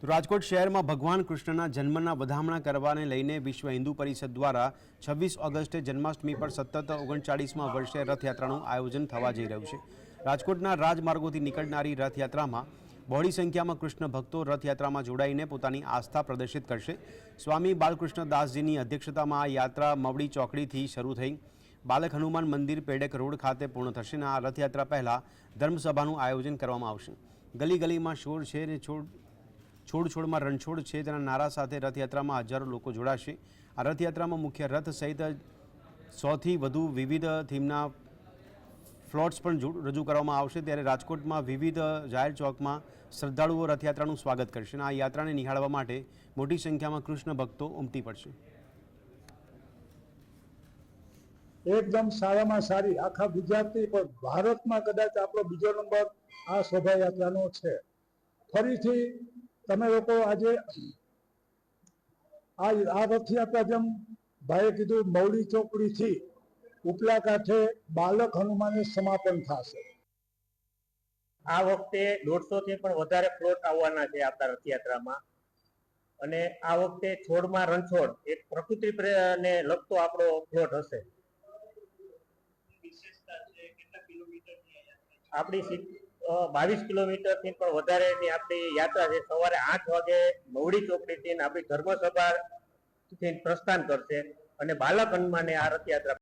તો રાજકોટ શહેરમાં ભગવાન કૃષ્ણના જન્મના વધામણા કરવાને લઈને વિશ્વ હિન્દુ પરિષદ દ્વારા છવ્વીસ ઓગસ્ટે જન્માષ્ટમી પર સતત ઓગણચાળીસમાં વર્ષે રથયાત્રાનું આયોજન થવા જઈ રહ્યું છે. રાજકોટના રાજમાર્ગોથી નીકળનારી રથયાત્રામાં બહોળી સંખ્યામાં કૃષ્ણ ભક્તો રથયાત્રામાં જોડાઈને પોતાની આસ્થા પ્રદર્શિત કરશે. સ્વામી બાલકૃષ્ણ દાસજીની અધ્યક્ષતામાં આ યાત્રા મવડી ચોકડીથી શરૂ થઈ. બાલક હનુમાન મંદિર પેડેક રોડ ખાતે પૂર્ણ થશે અને આ રથયાત્રા પહેલાં ધર્મસભાનું આયોજન કરવામાં આવશે. ગલી ગલીમાં શોર છે અને છોડ છોડ છોડમાં રણછોડ છે, તેના નારા સાથે રથયાત્રામાં હજારો લોકો જોડાશે. આ રથયાત્રામાં મુખ્ય રથ સહિત સોથી વધુ વિવિધ થીમના ફ્લોટ્સ પણ રજૂ કરવામાં આવશે. ત્યારે રાજકોટમાં વિવિધ જાહેર ચોકમાં શ્રદ્ધાળુઓ રથયાત્રાનું સ્વાગત કરશે અને આ યાત્રાને નિહાળવા માટે મોટી સંખ્યામાં કૃષ્ણ ભક્તો ઉમટી પડશે. એકદમ સારામાં સારી. આખા ગુજરાતની પણ, ભારતમાં કદાચ આપણો બીજો નંબર આ શોભાયાત્રાનો છે. ફરીથી તમે લોકો આજે આ આ રથયાત્રા જેમ ભાઈએ કીધું મૌલી ચોકડીથી ઉપલા કાંઠે બાલક હનુમાને સમાપન થશે. આ વખતે દોઢસો થી પણ વધારે પ્લોટ આવવાના છે આપણા રથયાત્રામાં. અને આ વખતે છોડમાં રણછોડ એક પ્રકૃતિ પ્રે- ને લગતો આપણો પ્લોટ હશે. આપણી બાવીસ કિલોમીટરથી પણ વધારેની આપણી યાત્રા છે. સવારે આઠ વાગે મવડી ચોકડી થી આપણી ધર્મસભા પ્રસ્થાન કરશે અને બાલક હનુમાને આ રથયાત્રા